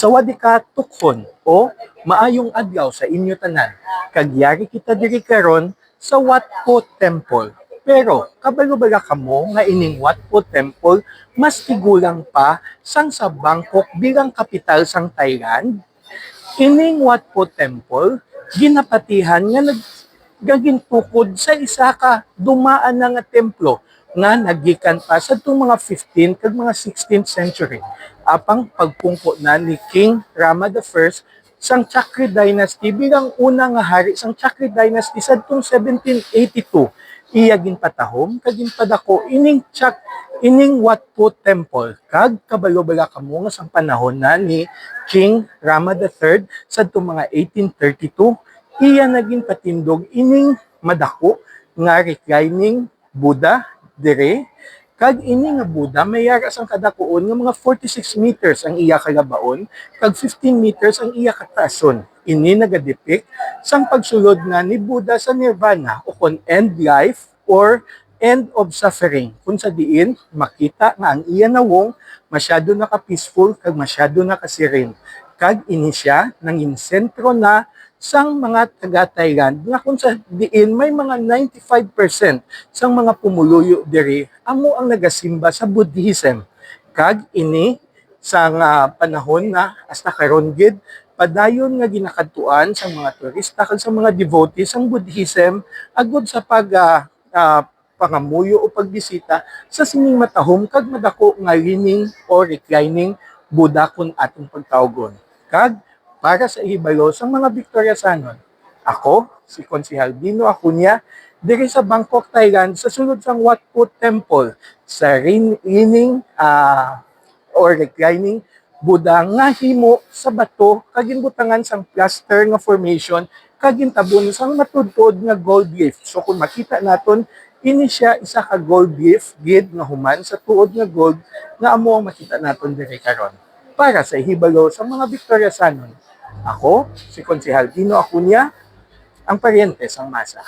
Sawadi ka tukhon o maayong adlaw sa inyo tanan. Kagyari kita diri karon sa Watpo Temple. Pero kabalo ba kamo nga ining Watpo Temple mas tigulang pa sang sa Bangkok bilang kapital sang Thailand? Ining Watpo Temple ginapatihan nga nag gaging tukod sa isa ka dumaan na nga templo nga nagikan pa sa mga 15th kag mga 16th century apang pagpungko na ni King Rama I sang Chakri Dynasty bilang una nga hari sang Chakri Dynasty sa itong 1782 iya ginpatahom kag ginpadako ining Chak ining Watpo Temple kag kabalo bala kamo nga sang panahon na ni King Rama III sa itong mga 1832 iya naging patindog ining madako nga reclining Buddha dire kag ini nga Buddha may yara sang kadakuon nga mga 46 meters ang iya kalabaon kag 15 meters ang iya katason. Ini nagadepict sang pagsulod nga ni Buddha sa nirvana o kon end life or end of suffering. Kung sa diin makita nga ang iya nawong masyado na ka-peaceful kag masyado na ka-serene kag ini siya nangin sentro na sang mga taga-Thailand nga kung sa diin may mga 95% sang mga pumuluyo diri amo ang nagasimba sa Buddhism. Kag ini sa nga panahon na hasta karon gid padayon nga ginakadtuan sa mga turista kag sa mga devotees sang Buddhism agud sa pag ah, ah, pangamuyo o pagbisita sa sining matahom kag madako nga lining o reclining Buddha kun atong pagtawgon kag para sa ihibalo sa mga Victoriasanon. Ako, si Konsihal Dino Acuña, diri sa Bangkok, Thailand, sa sulod sang Wat Pho Temple, sa rin- rining ah, or reclining Buddha nga himo sa bato kaginbutangan sang plaster nga formation kagintabon sang matudtod nga gold leaf. So kung makita naton ini siya isa ka gold leaf gid nga human sa tuod nga gold nga amo ang makita naton diri karon. Para sa hibalo sa mga Victoriasanon. Ako, si Konsehal Dino Acuña, ang paryente sang masa.